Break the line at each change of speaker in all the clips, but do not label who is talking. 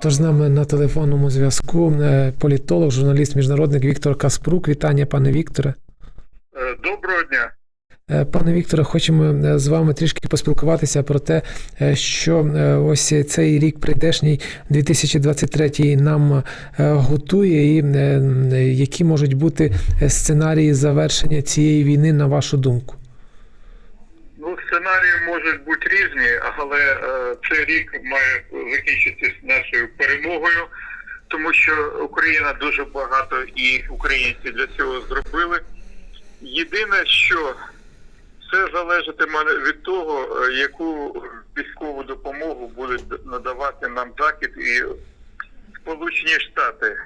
Тож з нами на телефонному зв'язку е, політолог, журналіст, міжнародник Віктор Каспрук. Вітання, пане Вікторе.
Е, Доброго дня.
Е, Пане Вікторе, хочемо з вами трішки поспілкуватися про те, що ось цей рік прийдешній 2023 нам готує, і які можуть бути сценарії завершення цієї війни, на вашу думку.
Сценарії можуть бути різні, але е, цей рік має закінчитися нашою перемогою, тому що Україна дуже багато і українці для цього зробили. Єдине, що все залежатиме від того, е, яку військову допомогу будуть надавати нам Захід і Сполучені Штати.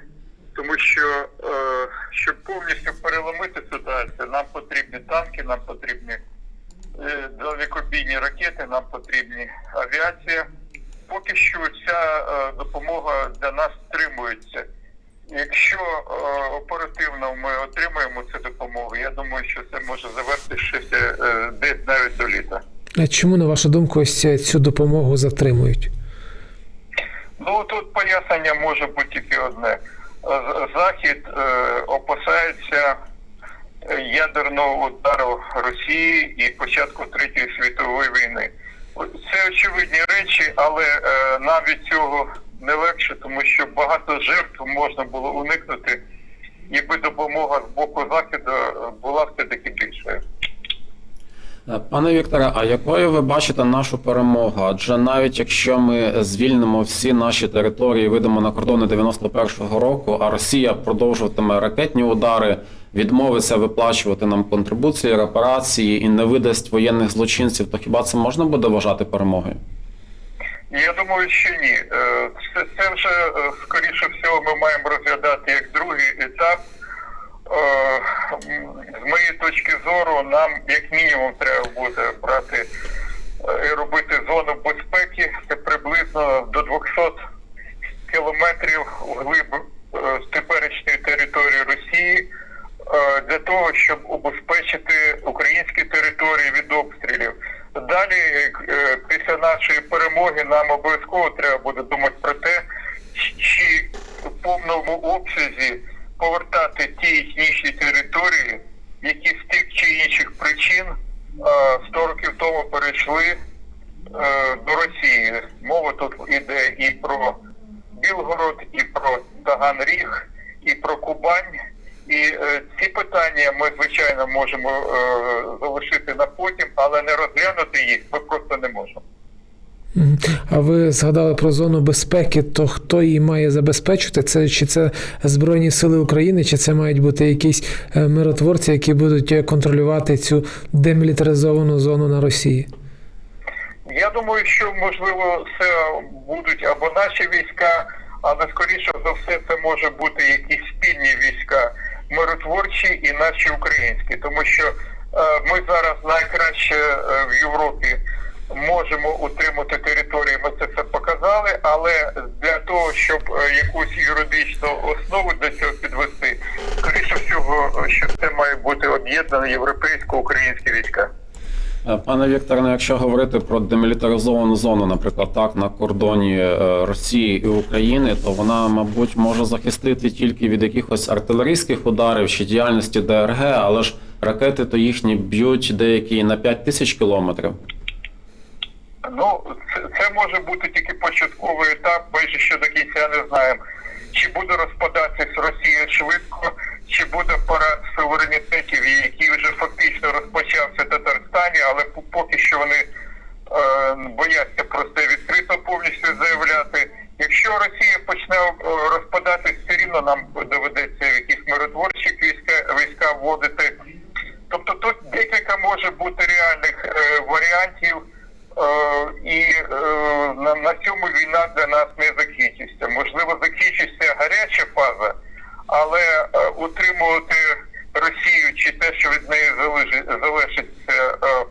Тому що е, щоб повністю переломити ситуацію, нам потрібні танки, нам потрібні далекобійні ракети, нам потрібні авіація. Поки що ця е, допомога для нас стримується. Якщо е, оперативно ми отримаємо цю допомогу, я думаю, що це може завершитися е, десь навіть до літа.
А Чому, на вашу думку, ось е, цю допомогу затримують?
Ну тут пояснення може бути тільки одне. Захід е, опасається е, ядерного удару Росії і початку Третьої світової війни. Це очевидні речі, але е, нам від цього не легше, тому що багато жертв можна було уникнути, ніби допомога з боку заходу е, була все-таки більшою.
Е, Пане Вікторе, а якою ви бачите нашу перемогу? Адже навіть якщо ми звільнимо всі наші території, вийдемо на кордони 91-го року, а Росія продовжуватиме ракетні удари, відмовиться виплачувати нам контрибуції, репарації і не видасть воєнних злочинців, то хіба це можна буде вважати перемогою?
Я думаю, що ні. Е, Це, це вже е, скоріше всього ми маємо розглядати як другий етап. Е, З моєї точки зору, нам як мінімум треба буде брати е, і робити зону безпеки. Це приблизно до 200 кілометрів вглиб е, теперішньої території Росії для того, щоб убезпечити українські території від обстрілів. Далі, після нашої перемоги, нам обов'язково треба буде думати про те, чи в повному обсязі повертати ті етнічні території, які з тих чи інших причин е, 100 років тому перейшли е, до Росії. Мова тут іде і про Білгород, і про Таганріг, і про Кубань. І е, ці питання ми звичайно можемо е, залишити на потім, але не розглянути їх ми просто не можемо.
А ви згадали про зону безпеки, то хто її має забезпечити? Це чи це Збройні Сили України, чи це мають бути якісь е, миротворці, які будуть е, контролювати цю демілітаризовану зону на Росії?
Я думаю, що можливо це будуть або наші війська, але скоріше за все це може бути якісь спільні війська, миротворчі і наші українські, тому що е, ми зараз найкраще е, в Європі можемо утримати території. Ми це все показали, але для того, щоб е, якусь юридичну основу для цього підвести, скоріше всього, що це має бути об'єднані європейсько-українські війська.
Е, Пане Вікторе, ну, якщо говорити про демілітаризовану зону, наприклад, так на кордоні е, Росії і України, то вона, мабуть, може захистити тільки від якихось артилерійських ударів чи діяльності ДРГ, але ж ракети то їхні б'ють деякі на 5 тисяч кілометрів.
Ну, це, може бути тільки початковий етап. Ми ще до кінця не знаємо, чи буде розпадатися Росія швидко, чи буде парад суверенітетів, який вже фактично розпочався в Татарстані, але поки що вони е, бояться про це відкрито повністю заявляти. Якщо Росія почне е, розпадатись, все рівно нам доведеться якісь миротворчі війська війська вводити. Тобто тут декілька може бути реальних е, варіантів. Е, на, на цьому війна для нас не закінчиться. Можливо, закінчиться гаряча фаза, але е, утримувати Росію чи те, що від неї залишиться е,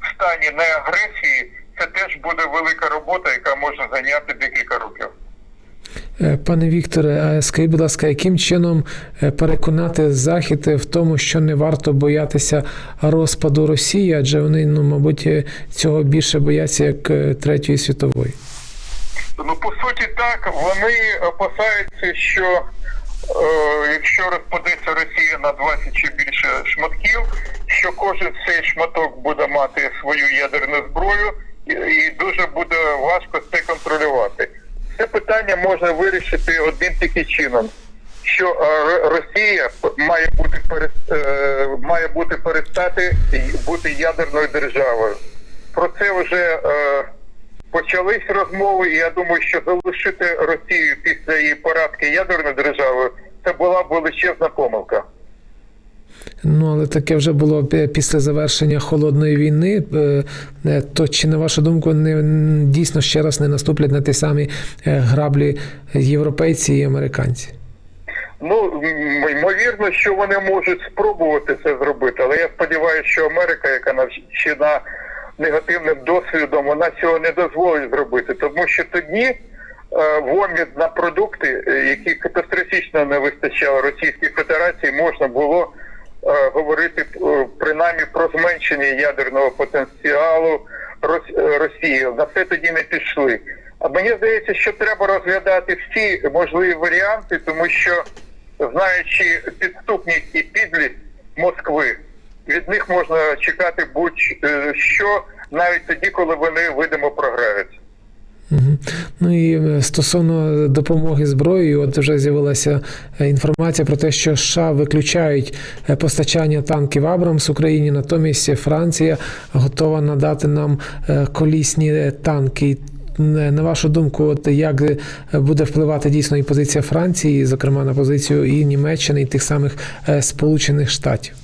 в стані неагресії, це теж буде велика робота, яка може зайняти декілька років.
Е, Пане Вікторе, скажіть, будь ласка, яким чином е, переконати Захід в тому, що не варто боятися розпаду Росії, адже вони, ну, мабуть, е, цього більше бояться як Третьої світової?
Ну, по суті, так, вони опасаються, що е, якщо розпадеться Росія на 20 чи більше шматків, що кожен цей шматок буде мати свою ядерну зброю, і, і дуже буде важко це контролювати. Це питання можна вирішити одним тільки чином. Що е, Росія має бути е, має бути перестати бути ядерною державою. Про це вже е, почались розмови, і я думаю, що залишити Росію після її поразки ядерною державою це була величезна помилка.
Ну, але таке вже було після завершення холодної війни. Е, е, То чи на вашу думку не дійсно ще раз не наступлять на ті самі е, граблі європейці і американці?
Ну ймовірно, що вони можуть спробувати це зробити, але я сподіваюся, що Америка, яка навчена негативним досвідом, вона цього не дозволить зробити, тому що тоді в обмін на продукти, які катастрофічно не вистачало Російській Федерації, можна було говорити е, принаймні про зменшення ядерного потенціалу е, Росії. На це тоді не пішли. А мені здається, що треба розглядати всі можливі варіанти, тому що знаючи підступність і підлість Москви, від них можна чекати будь-що навіть тоді, коли вони видимо програють.
Ну і е, стосовно допомоги зброєю, от вже з'явилася е, інформація про те, що США виключають е, постачання танків Абрамс Україні, натомість Франція готова надати нам колісні танки. На вашу думку, от як буде впливати дійсно і позиція Франції, зокрема на позицію і Німеччини, і тих самих Сполучених Штатів?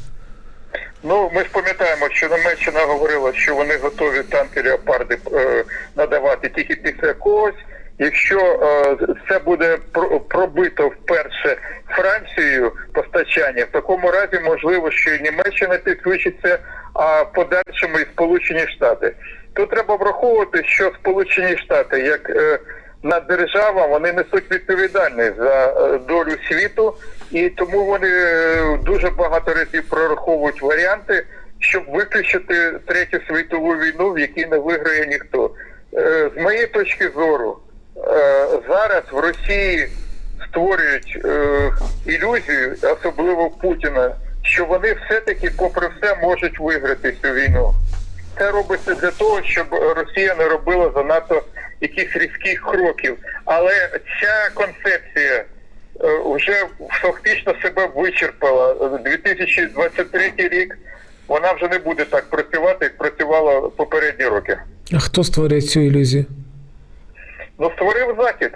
Ну, ми ж пам'ятаємо, що Німеччина говорила, що вони готові танки леопарди е, надавати тільки після когось. Якщо це буде про- пробито вперше Францією постачання, в такому разі можливо, що і Німеччина підключиться, а в подальшому і Сполучені Штати. Тут треба враховувати, що Сполучені Штати як е, на держава вони несуть відповідальність за е, долю світу, і тому вони е, дуже багато разів прораховують варіанти, щоб виключити третю світову війну, в якій не виграє ніхто. Е, З моєї точки зору, е, зараз в Росії створюють ілюзію, особливо Путіна, що вони все-таки, попри все, можуть виграти цю війну. Це робиться для того, щоб Росія не робила занадто якихось різких кроків. Але ця концепція вже фактично себе вичерпала. 2023 рік вона вже не буде так працювати, як працювала попередні роки.
А хто створює цю ілюзію?
Ну, створив захід,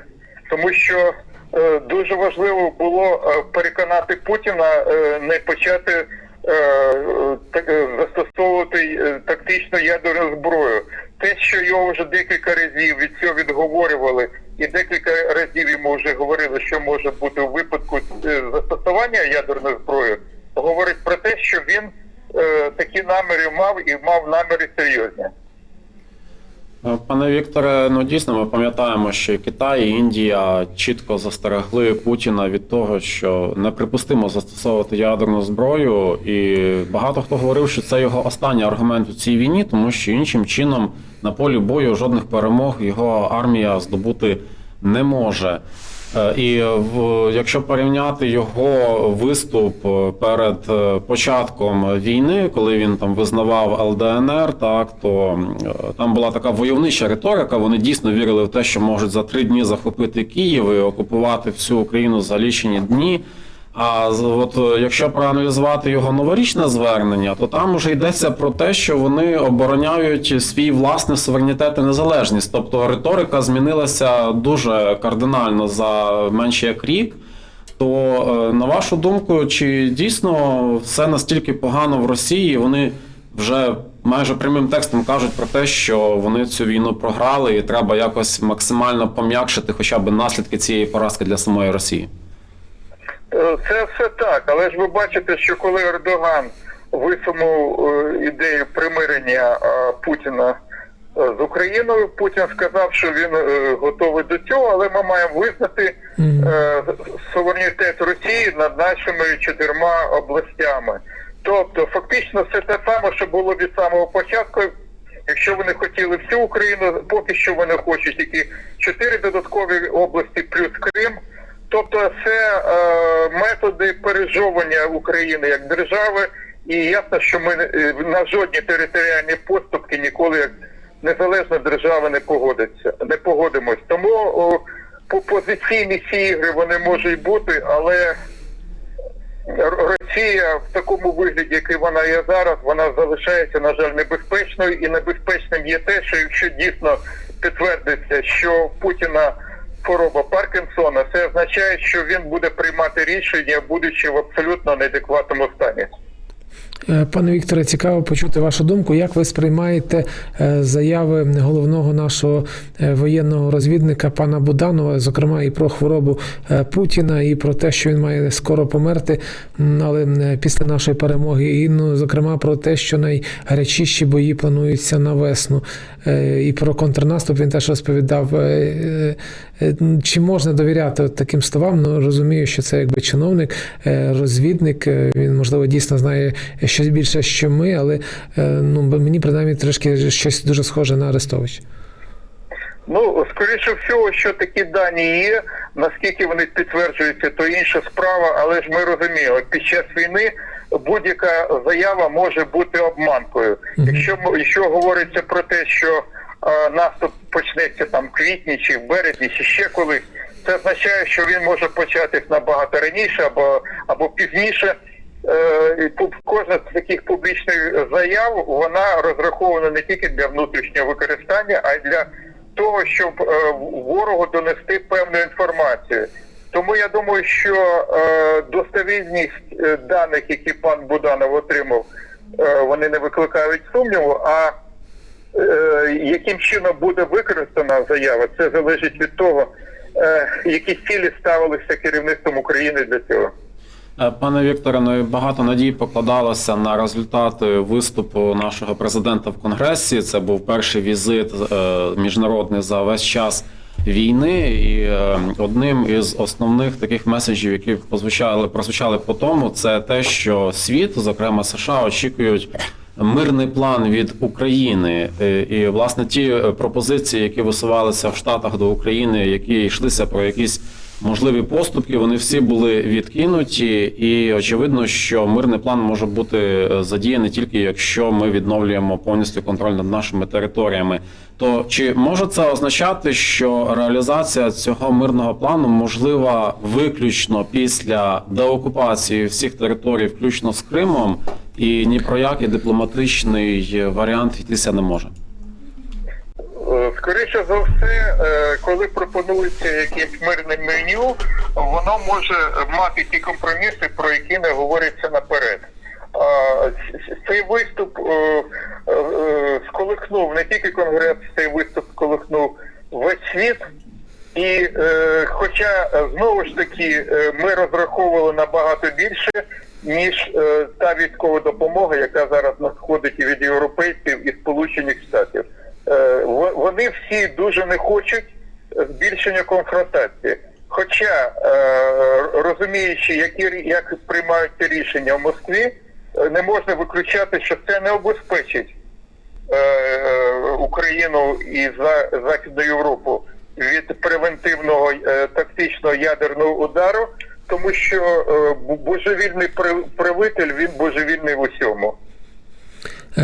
тому що е, дуже важливо було е, переконати Путіна е, не почати е, е, так, е, застосовувати е, тактичну ядерну зброю. Те, що його вже декілька разів від цього відговорювали, і декілька разів йому вже говорили, що може бути у випадку е, застосування ядерної зброї, говорить про те, що він е, такі наміри мав і мав наміри серйозні.
Е, Пане Вікторе, ну дійсно ми пам'ятаємо, що Китай і Індія чітко застерегли Путіна від того, що неприпустимо застосовувати ядерну зброю, і багато хто говорив, що це його останній аргумент у цій війні, тому що іншим чином на полі бою жодних перемог його армія здобути не може. Е, І якщо порівняти його виступ е, перед е, початком війни, коли він там визнавав ЛДНР, так то е, там була така войовнича риторика. Вони дійсно вірили в те, що можуть за три дні захопити Київ і окупувати всю Україну за лічені дні. А от е, якщо проаналізувати його новорічне звернення, то там вже йдеться про те, що вони обороняють свій власний суверенітет і незалежність. Тобто риторика змінилася дуже кардинально за менше як рік. То е, на вашу думку, чи дійсно все настільки погано в Росії? Вони вже майже прямим текстом кажуть про те, що вони цю війну програли, і треба якось максимально пом'якшити хоча б наслідки цієї поразки для самої Росії.
Е, Це все так, але ж ви бачите, що коли Ердоган висунув е, ідею примирення е, Путіна з Україною. Путін сказав, що він готовий до цього, але ми маємо визнати суверенітет Росії над нашими чотирма областями. Тобто, фактично, все те саме, що було від самого початку. Якщо вони хотіли всю Україну, поки що вони хочуть тільки чотири додаткові області плюс Крим. Тобто, це е, методи пережовування України як держави, і ясно, що ми е, на жодні територіальні поступки ніколи як незалежна держава не погодиться, не погодимось. Тому о, по позиційні ці ігри вони можуть бути, але Росія в такому вигляді, який вона є зараз, вона залишається, на жаль, небезпечною, і небезпечним є те, що якщо дійсно підтвердиться, що Путіна хвороба Паркінсона, це означає, що він буде приймати рішення, будучи в абсолютно неадекватному стані.
Е, Пане Вікторе, цікаво почути вашу думку. Як ви сприймаєте е, заяви головного нашого е, воєнного розвідника пана Буданова, зокрема і про хворобу Путіна, і про те, що він має скоро померти, але після нашої перемоги, і ну, зокрема про те, що найгарячіші бої плануються на весну, і про контрнаступ він теж розповідав. Е, е, е, Чи можна довіряти таким словам? Ну розумію, що це якби чиновник, е, розвідник. е, Він можливо дійсно знає щось більше, що ми, але е, ну мені принаймні трошки щось дуже схоже на Арестович.
Ну, скоріше всього, що такі дані є, наскільки вони підтверджуються, то інша справа, але ж ми розуміємо, під час війни будь-яка заява може бути обманкою. Якщо якщо говориться про те, що е, наступ почнеться там в квітні чи в березні, чи ще колись, це означає, що він може початись набагато раніше або або пізніше. Е, Кожна з таких публічних заяв вона розрахована не тільки для внутрішнього використання, а й для того, щоб е, ворогу донести певну інформацію. Тому я думаю, що е, достовірність е, даних, які пан Буданов отримав, е, вони не викликають сумніву. А е, яким чином буде використана заява, це залежить від того, е, які цілі ставилися керівництвом України для цього.
Е, Пане Вікторе, ну багато надій покладалося на результати виступу нашого президента в Конгресі. Це був перший візит е, міжнародний за весь час війни. І е, одним із основних таких меседжів, які прозвучали, прозвучали по тому, це те, що світ, зокрема США, очікують. Мирний план від України Е, і власне ті пропозиції, які висувалися в Штатах до України, які йшлися про якісь можливі поступки, вони всі були відкинуті, і очевидно, що мирний план може бути е, задіяний тільки якщо ми відновлюємо повністю контроль над нашими територіями. То чи може це означати, що реалізація цього мирного плану можлива виключно після деокупації всіх територій, включно з Кримом, і ні про який дипломатичний варіант йтися не може?
Скоріше за все, е, коли пропонується якесь мирне меню, воно може мати ті компроміси, про які не говориться наперед. Цей виступ е, е, сколихнув не тільки конгрес, цей виступ сколихнув весь світ. І е, хоча знову ж таки ми розраховували набагато більше, ніж е, та військова допомога, яка зараз надходить від європейців і Сполучених Штатів. Е, во- вони всі дуже не хочуть збільшення конфронтації. Хоча е, розуміючи, які як приймаються рішення в Москві, е, не можна виключати, що це не обезпечить Україну і за Західну Європу від превентивного тактичного ядерного удару, тому що божевільний правитель він божевільний в усьому.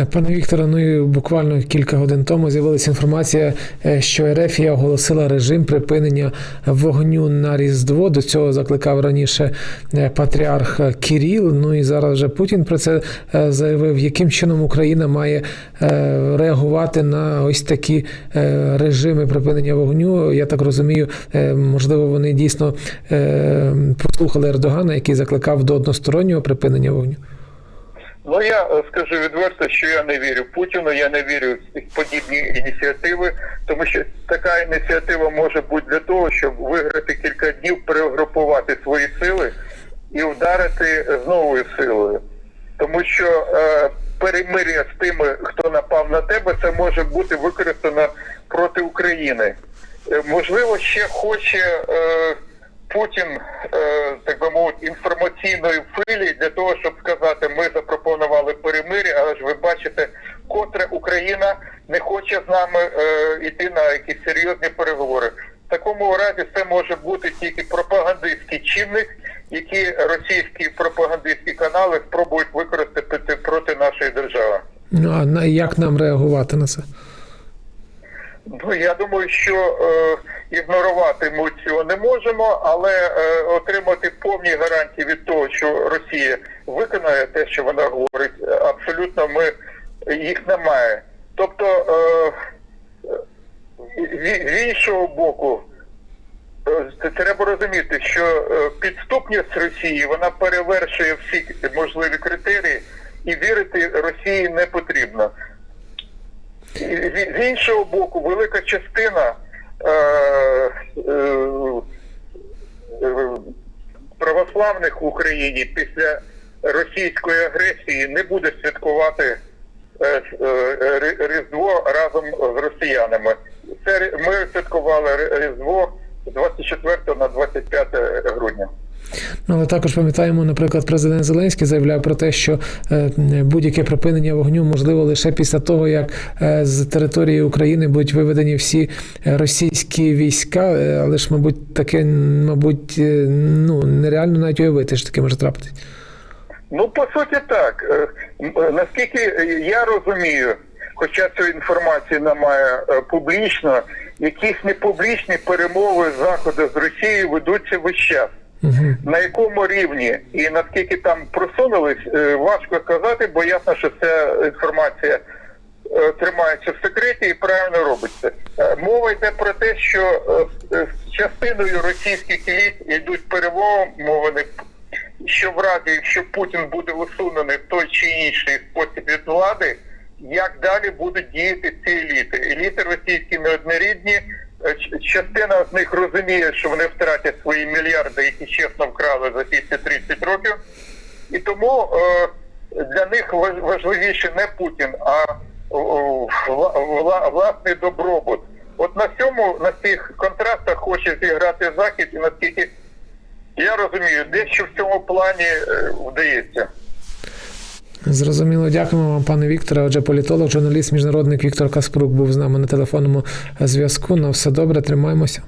Е, Пане Вікторе, ну і буквально кілька годин тому з'явилася інформація, е, що Ерефія оголосила режим припинення вогню на Різдво. До цього закликав раніше е, патріарх Кіріл. Ну і зараз вже Путін про це заявив. Яким чином Україна має реагувати на ось такі режими припинення вогню? Я так розумію, можливо, вони дійсно послухали Ердогана, який закликав до одностороннього припинення вогню.
Ну я е, скажу відверто, що я не вірю Путіну, я не вірю в подібні ініціативи, тому що така ініціатива може бути для того, щоб виграти кілька днів, перегрупувати свої сили і вдарити з новою силою. Тому що е, перемир'я з тими, хто напав на тебе, це може бути використано проти України. Е, Можливо, ще хоче е, Путін, е, так би мовити, інформаційної хвилі для того, щоб сказати, ми запропонували перемир'я, але ж ви бачите, котре Україна не хоче нами е, йти на якісь серйозні переговори. В такому разі це може бути тільки пропагандистський чинник, які російські пропагандистські канали спробують використати проти нашої держави.
Ну а як нам реагувати на це?
Ну я думаю, що е, ігнорувати ми цього не можемо, але е, отримати повні гарантії від того, що Росія виконає те, що вона говорить, е, абсолютно ми їх немає. Тобто е, з з іншого боку, е, треба розуміти, що е, підступність Росії вона перевершує всі можливі критерії, і вірити Росії не потрібно. З іншого боку, велика частина е, е, е, православних в Україні після російської агресії не буде святкувати е, е, Різдво разом з росіянами. Це ми святкували Різдво з 24 на 25 грудня.
Ну, Але також пам'ятаємо, наприклад, президент Зеленський заявляв про те, що е, будь-яке припинення вогню можливо лише після того, як е, з території України будуть виведені всі е, російські війська. Е, Але ж, мабуть, таке, мабуть, е, ну нереально навіть уявити, що таке може трапитись.
Ну, по суті, так. Е, м, е, Наскільки я розумію, хоча цієї інформації немає е, публічно, якісь непублічні перемови заходи з Росією ведуться весь час.
Угу.
На якому рівні і наскільки там просунулись, важко сказати, бо ясно, що ця інформація тримається в секреті і правильно робиться. Мова йде про те, що з частиною російських еліт йдуть перемовини, що в разі, якщо Путін буде усунений в той чи інший спосіб від влади, як далі будуть діяти ці еліти? Еліти російські неоднорідні. е, Частина з них розуміє, що вони втратять свої мільярди, які чесно вкрали за ці 30 років. І тому е, для них важ- важливіше не Путін, а власний добробут. От на цьому, на цих контрастах хоче зіграти Захід, і наскільки я розумію, дещо в цьому плані е, вдається.
Зрозуміло, дякуємо вам, пане Вікторе. Отже, політолог, журналіст, міжнародник Віктор Каспрук був з нами на телефонному зв'язку. На все добре, тримаємося.